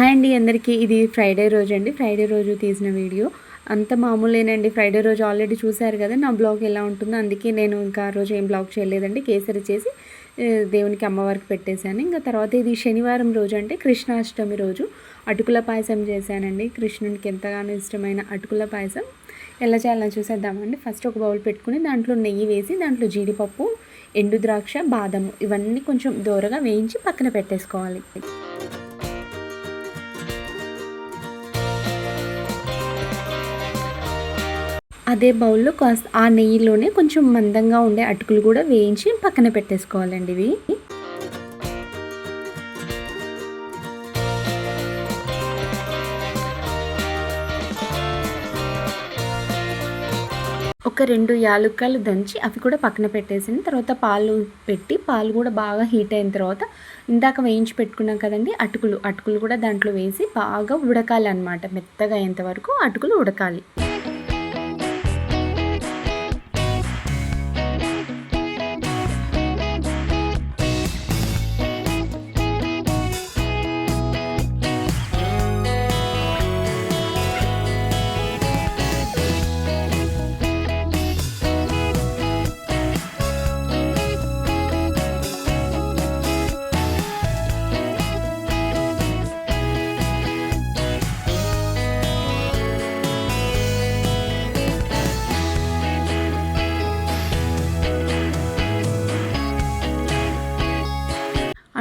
Hi అండి అందరికీ. ఇది ఫ్రైడే రోజు అండి. ఫ్రైడే రోజు తీసిన వీడియో. అంత మామూలేనండి. ఫ్రైడే రోజు ఆల్రెడీ చూశారు కదా నా బ్లాగ్ ఎలా ఉంటుందో. అందుకే నేను ఇంకా ఆ రోజు ఏం బ్లాగ్ చేయలేదండి. కేసరి చేసి దేవునికి అమ్మవారికి పెట్టేశాను. ఇంకా తర్వాత ఇది శనివారం రోజు అంటే కృష్ణాష్టమి రోజు. అటుకుల పాయసం చేశానండి. కృష్ణునికి ఎంతగానో ఇష్టమైన అటుకుల పాయసం. ఎలా చేయాలని చూసేద్దామండి. ఫస్ట్ ఒక బౌల్ పెట్టుకుని దాంట్లో నెయ్యి వేసి దాంట్లో జీడిపప్పు ఎండు ద్రాక్ష బాదము ఇవన్నీ కొంచెం దూరగా వేయించి పక్కన పెట్టేసుకోవాలి. అదే బౌల్లో కాస్త ఆ నెయ్యిలోనే కొంచెం మందంగా ఉండే అటుకులు కూడా వేయించి పక్కన పెట్టేసుకోవాలండి ఇవి. ఒక రెండు యాలుక్కలు దంచి అవి కూడా పక్కన పెట్టేసిన తర్వాత పాలు పెట్టి పాలు కూడా బాగా హీట్ అయిన తర్వాత ఇందాక వేయించి పెట్టుకున్నాం కదండి అటుకులు. అటుకులు కూడా దాంట్లో వేసి బాగా ఉడకాలి అనమాట మెత్తగా అయ్యేంత వరకు అటుకులు ఉడకాలి.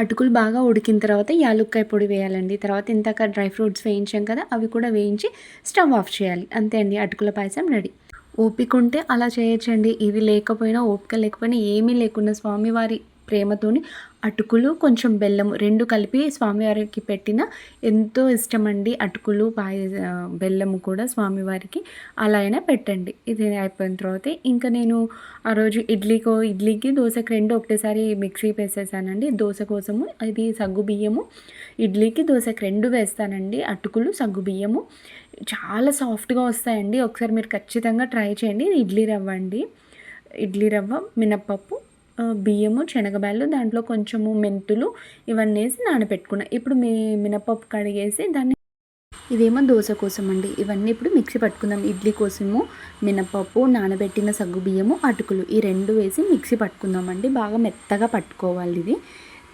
అటుకులు బాగా ఉడికిన తర్వాత యాలుక్కాయ పొడి వేయాలండి. తర్వాత ఇంతక డ్రై ఫ్రూట్స్ వేయించాం కదా అవి కూడా వేయించి స్టవ్ ఆఫ్ చేయాలి. అంతే అండి అటుకుల పాయసం రెడీ. ఓపిక ఉంటే అలా చేయొచ్చండి. ఇది లేకపోయినా ఓపిక లేకపోయినా ఏమీ లేకుండా స్వామివారి ప్రేమతోని అటుకులు కొంచెం బెల్లము రెండు కలిపి స్వామివారికి పెట్టిన ఎంతో ఇష్టమండి అటుకులు పాయ బెల్లము కూడా స్వామివారికి. అలా అయినా పెట్టండి. ఇది అయిపోయిన తర్వాత ఇంకా నేను ఆ రోజు ఇడ్లీకో ఇడ్లీకి దోశకు రెండు ఒకటేసారి మిక్సీ వేసేసానండి. దోశ కోసము ఇది సగ్గు బియ్యము. ఇడ్లీకి దోశకు రెండు వేస్తానండి. అటుకులు సగ్గు బియ్యము. చాలా సాఫ్ట్గా వస్తాయండి. ఒకసారి మీరు ఖచ్చితంగా ట్రై చేయండి. ఇడ్లీ రవ్వ అండి ఇడ్లీ రవ్వ మినప్పప్పు బియ్యము శనగబ్యాలు దాంట్లో కొంచెము మెంతులు ఇవన్నీ వేసి నానబెట్టుకున్నా ఇప్పుడు మీ మినపప్పు కడిగేసి దాన్ని ఇదేమో దోశ కోసం అండి ఇవన్నీ ఇప్పుడు మిక్సీ పట్టుకుందాం. ఇడ్లీ కోసము మినపప్పు నానబెట్టిన సగ్గు బియ్యము అటుకులు ఈ రెండు వేసి మిక్సీ పట్టుకుందామండి. బాగా మెత్తగా పట్టుకోవాలి ఇది.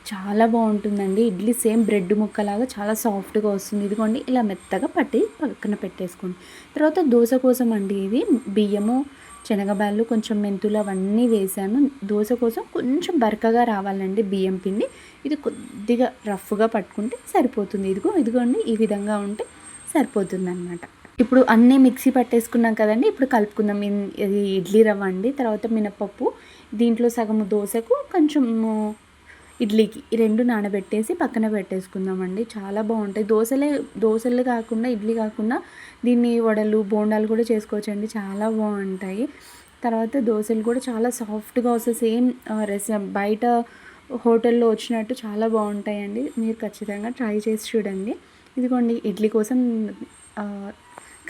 చాలా బాగుంటుందండి. ఇడ్లీ సేమ్ బ్రెడ్ ముక్కలాగా చాలా సాఫ్ట్గా వస్తుంది. ఇదిగోండి ఇలా మెత్తగా పట్టి పక్కన పెట్టేసుకోండి. తర్వాత దోశ కోసం అండి ఇది. బియ్యము శనగబాళ్ళు కొంచెం మెంతులు అవన్నీ వేసాను. దోశ కోసం కొంచెం బరకగా రావాలండి బియ్యం పిండి. ఇది కొద్దిగా రఫ్గా పట్టుకుంటే సరిపోతుంది. ఇదిగో ఇదిగోండి ఈ విధంగా ఉంటే సరిపోతుంది అనమాట ఇప్పుడు అన్నీ మిక్సీ పట్టేసుకున్నాం కదండి. ఇప్పుడు కలుపుకుందాం. ఇది ఇడ్లీ రవ్వ అండి. తర్వాత మినపప్పు దీంట్లో సగము దోశకు కొంచెము ఇడ్లీకి ఈ రెండు నానబెట్టేసి పక్కన పెట్టేసుకుందామండి. చాలా బాగుంటాయి. దోశలే దోశలు కాకుండా ఇడ్లీ కాకుండా దీన్ని వడలు బోండాలు కూడా చేసుకోవచ్చండి. చాలా బాగుంటాయి. తర్వాత దోశలు కూడా చాలా సాఫ్ట్గా వస్తాయి సేమ్ రెస్ బయట హోటల్లో వచ్చినట్టు చాలా బాగుంటాయండి. మీరు ఖచ్చితంగా ట్రై చేసి చూడండి. ఇదిగోండి ఇడ్లీ కోసం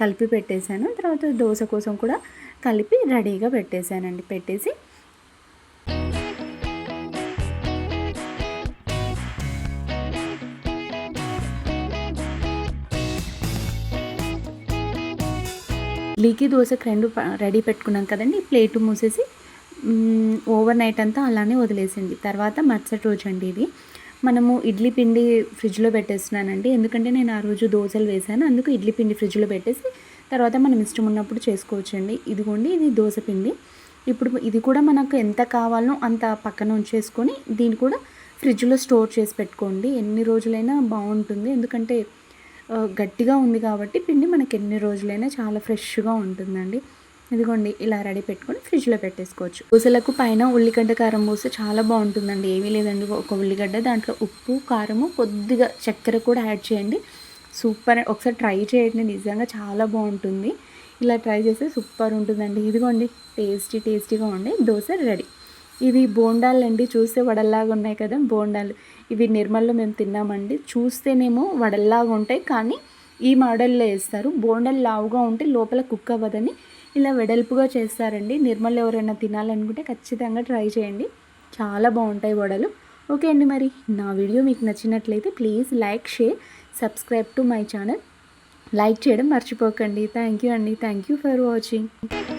కలిపి పెట్టేశాను. తర్వాత దోశ కోసం కూడా కలిపి రెడీగా పెట్టేశానండి. పెట్టేసి ఇడ్లీకి దోశకు రెండు రెడీ పెట్టుకున్నాం కదండి ప్లేట్ మూసేసి ఓవర్ నైట్ అంతా అలానే వదిలేసింది. తర్వాత మరుసటి రోజు అండి ఇది. మనము ఇడ్లీ పిండి ఫ్రిడ్జ్లో పెట్టేస్తున్నానండి. ఎందుకంటే నేను ఆ రోజు దోశలు వేసాను అందుకు ఇడ్లీ పిండి ఫ్రిడ్జ్లో పెట్టేసి తర్వాత మనం ఇష్టం ఉన్నప్పుడు చేసుకోవచ్చండి. ఇదిగోండి ఇది దోశ పిండి. ఇప్పుడు ఇది కూడా మనకు ఎంత కావాలో అంత పక్కన ఉంచేసుకొని దీన్ని కూడా ఫ్రిడ్జ్లో స్టోర్ చేసి పెట్టుకోండి. ఎన్ని రోజులైనా బాగుంటుంది. ఎందుకంటే గట్టిగా ఉంది కాబట్టి పిండి మనకి ఎన్ని రోజులైనా చాలా ఫ్రెష్గా ఉంటుందండి. ఇదిగోండి ఇలా రెడీ పెట్టుకొని ఫ్రిడ్జ్లో పెట్టేసుకోవచ్చు. దోశలకు పైన ఉల్లిగడ్డ కారం పోస్తే చాలా బాగుంటుందండి. ఏమీ లేదండి ఒక ఉల్లిగడ్డ దాంట్లో ఉప్పు కారము కొద్దిగా చక్కెర కూడా యాడ్ చేయండి. సూపర్ ఒకసారి ట్రై చేయండి నిజంగా చాలా బాగుంటుంది. ఇలా ట్రై చేస్తే సూపర్ ఉంటుందండి. ఇదిగోండి టేస్టీ టేస్టీగా ఉండే దోశ రెడీ. ఇవి బోండాలు అండి చూస్తే వడల్లాగా ఉన్నాయి కదా బోండాలు. ఇవి నిర్మల్లో మేము తిన్నామండి. చూస్తేనేమో వడల్లాగా ఉంటాయి కానీ ఈ మోడల్లో వేస్తారు. బోండాలు లావుగా ఉంటే లోపల కుక్ అవ్వదని ఇలా వెడల్పుగా చేస్తారండి. నిర్మల్ ఎవరైనా తినాలనుకుంటే ఖచ్చితంగా ట్రై చేయండి. చాలా బాగుంటాయి వడలు. ఓకే అండి మరి నా వీడియో మీకు నచ్చినట్లయితే please like share subscribe to my channel. Like చేయడం మర్చిపోకండి. థ్యాంక్ యూ అండి. Thank you for watching.